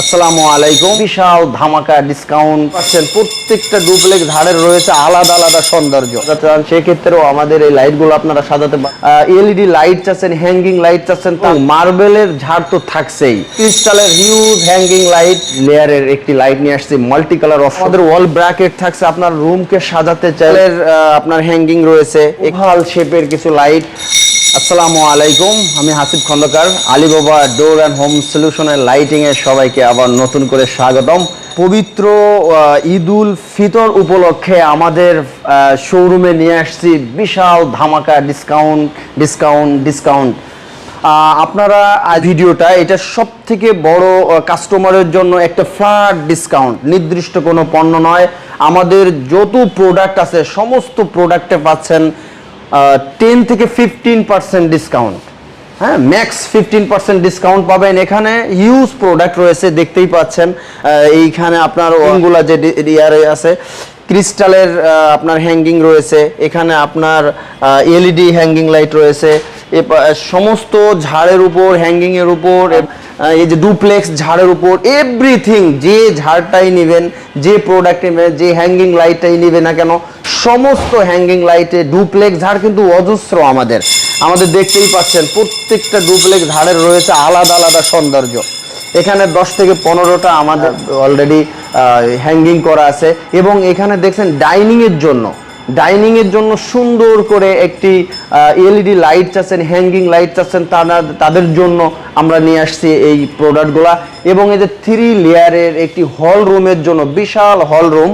আসসালামু আলাইকুম। বিশাল ধামাকা ডিসকাউন্ট পাচ্ছেন প্রত্যেকটা ডুপ্লেক্স ধারের রয়েছে আলাদা আলাদা সৌন্দর্য। সেক্ষেত্রেও আমাদের এই লাইটগুলো আপনারা সাজাতে এলইডি লাইট চাচ্ছেন হ্যাঙ্গিং লাইট চাচ্ছেন মার্বেলের ঝাড় তো থাকছেই। ক্রিস্টালের হিউজ হ্যাঙ্গিং লাইট লেয়ারের একটি লাইট নিয়ে আসছি মাল্টি কালার অফ আমাদের ওয়াল ব্র্যাকেট থাকছে আপনার রুমকে সাজাতে চাইলে আপনার হ্যাঙ্গিং রয়েছে এভাল শেপের কিছু লাইট আসসালামু আলাইকুম, আমি Hasib Khandakar. Alibaba door and home সলিউশনের lighting এ সবাইকে আবার নতুন করে স্বাগতম। পবিত্র ঈদুল ফিতর উপলক্ষে আমাদের শোরুমে নিয়ে আসছি বিশাল ধামাকা ডিসকাউন্ট ডিসকাউন্ট ডিসকাউন্ট আপনারা ভিডিওটা এটা সব থেকে বড় কাস্টমারের জন্য একটা ফ্ল্যাট ডিসকাউন্ট নির্দিষ্ট কোনো পণ্য নয়। আমাদের যত প্রোডাক্ট আছে, সমস্ত প্রোডাক্টে পাচ্ছেন টেন থেকে ফিফটিন পার্সেন্ট ডিসকাউন্ট হ্যাঁ ম্যাক্স ফিফটিন পার্সেন্ট ডিসকাউন্ট পাবেন এখানে। হিউজ প্রোডাক্ট রয়েছে দেখতেই পাচ্ছেন। এইখানে আপনার ওগুলা যে ইয়ারে আছে ক্রিস্টালের আপনার হ্যাঙ্গিং রয়েছে। এখানে আপনার এলইডি হ্যাঙ্গিং লাইট রয়েছে। এ সমস্ত ঝাড়ের উপর হ্যাঙ্গিংয়ের উপর আহ, এই যে ডুপ্লেক্স ঝাড়ের উপর এভরিথিং যে ঝাড়টাই নেবেন, যে প্রোডাক্ট নেবেন, যে হ্যাঙ্গিং লাইটটাই নেবে না কেন, সমস্ত হ্যাঙ্গিং লাইটে ডুপ্লেক্স ঝাড় কিন্তু অজস্র আমাদের। আমাদের দেখতেই পাচ্ছেন, প্রত্যেকটা ডুপ্লেক্স ঝাড়ের রয়েছে আলাদা আলাদা সৌন্দর্য। এখানে দশ থেকে পনেরোটা আমাদের অলরেডি হ্যাঙ্গিং করা আছে। এবং এখানে দেখছেন ডাইনিংয়ের জন্য ডাইনিং এর জন্য সুন্দর করে একটি এলইডি লাইট চাচ্ছেন হ্যাঙ্গিং লাইট চাচ্ছেন তারা, তাদের জন্য আমরা নিয়ে আসছি এই প্রোডাক্টগুলা। এবং এই যে থ্রি লেয়ারের একটি হল রুমের জন্য বিশাল হল রুম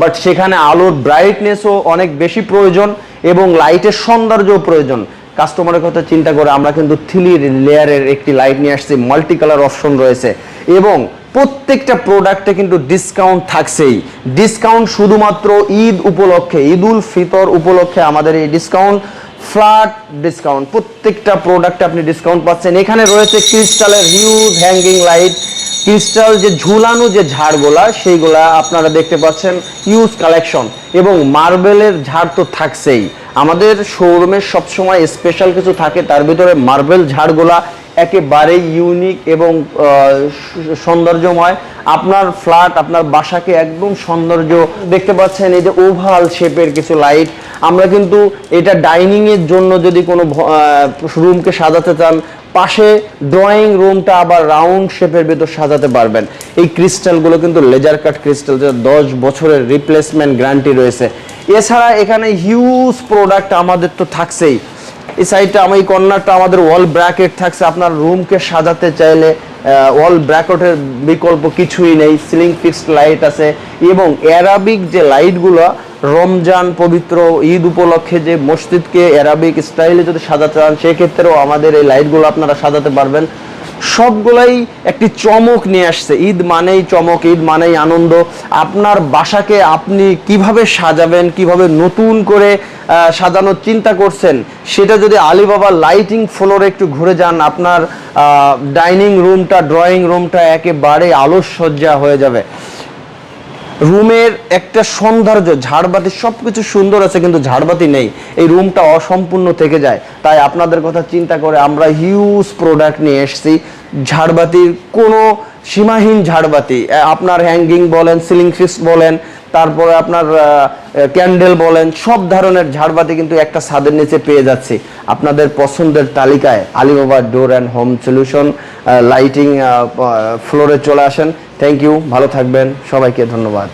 বাট সেখানে আলোর ব্রাইটনেসও অনেক বেশি প্রয়োজন এবং লাইটের সৌন্দর্যও প্রয়োজন। কাস্টমারের কথা চিন্তা করে আমরা কিন্তু থ্রি লেয়ারের একটি লাইট নিয়ে আসছি মাল্টি কালার অপশন রয়েছে। এবং প্রত্যেকটা প্রোডাক্টে কিন্তু ডিসকাউন্ট থাকছেই। ডিসকাউন্ট শুধুমাত্র ঈদ উপলক্ষে ঈদ উল ফিতর উপলক্ষে আমাদের এই ডিসকাউন্ট ফ্ল্যাট ডিসকাউন্ট প্রত্যেকটা প্রোডাক্টে আপনি ডিসকাউন্ট পাচ্ছেন। এখানে রয়েছে ক্রিস্টালের হিউজ হ্যাঙ্গিং লাইট ক্রিস্টাল যে ঝুলানো যে ঝাড়গুলা, সেইগুলা আপনারা দেখতে পাচ্ছেন ইউজ কালেকশন এবং মার্বেলের ঝাড় তো থাকছেই। আমাদের শোরুমে সবসময় স্পেশাল কিছু থাকে, তার ভিতরে মার্বেল ঝাড়গুলা একেবারেই ইউনিক এবং সৌন্দর্যময়। আপনার ফ্ল্যাট আপনার বাসাকে একদম সৌন্দর্য। দেখতে পাচ্ছেন এই যে ওভাল শেপের কিছু লাইট আমরা কিন্তু এটা ডাইনিং এর জন্য যদি কোনো রুমকে সাজাতে চান, পাশে ড্রয়িং রুমটা আবার রাউন্ড শেপের ভেতর সাজাতে পারবেন। এই ক্রিস্টালগুলো কিন্তু লেজার কাট ক্রিস্টাল যেটা দশ বছরের রিপ্লেসমেন্ট গ্যারান্টি রয়েছে। এছাড়া এখানে হিউজ প্রোডাক্ট আমাদের তো থাকছেই। এই সাইডটা আমার এই কর্নারটা আমাদের ওয়াল ব্র্যাকেট থাকছে। আপনার রুমকে সাজাতে চাইলে ওয়াল ব্র্যাকেটের বিকল্প কিছুই নেই। সিলিং ফিক্সড লাইট আছে। এবং অ্যারাবিক যে লাইটগুলো রমজান, পবিত্র ঈদ উপলক্ষে যে মসজিদকে অ্যারাবিক স্টাইলে যদি সাজাতে চান, সেক্ষেত্রেও আমাদের এই লাইটগুলো আপনারা সাজাতে পারবেন। সবগুলাই একটি চমক নিয়ে আসছে। ঈদ মানেই চমক, ঈদ মানেই আনন্দ। আপনার বাসাকে আপনি কীভাবে সাজাবেন, কীভাবে নতুন করে সাজানোর চিন্তা করছেন, সেটা যদি আলিবাবা লাইটিং ফ্লোরে একটু ঘুরে যান, আপনার ডাইনিং রুমটা, ড্রয়িং রুমটা একেবারে আলোসজ্জা হয়ে যাবে। রুমের একটা সৌন্দর্য, ঝাড়বাতি সব কিছু সুন্দর আছে কিন্তু ঝাড়বাতি নেই। এই রুমটা অসম্পূর্ণ থেকে যায়। তাই আপনাদের কথা চিন্তা করে আমরা হিউজ প্রোডাক্ট নিয়ে এসেছি। ঝাড়বাতির কোনো সীমাহীন ঝাড়বাতি। আপনার হ্যাঙ্গিং বলেন সিলিং ফিক্স বলেন তারপরে আপনার ক্যান্ডেল বলেন, সব ধরনের ঝাড়বাতি কিন্তু একটা ছাদের নিচে পেয়ে যাচ্ছি। আপনাদের পছন্দের তালিকায় Alibaba door and home solution lighting ফ্লোরে চলে আসেন। থ্যাংক ইউ ভালো থাকবেন, সবাইকে ধন্যবাদ।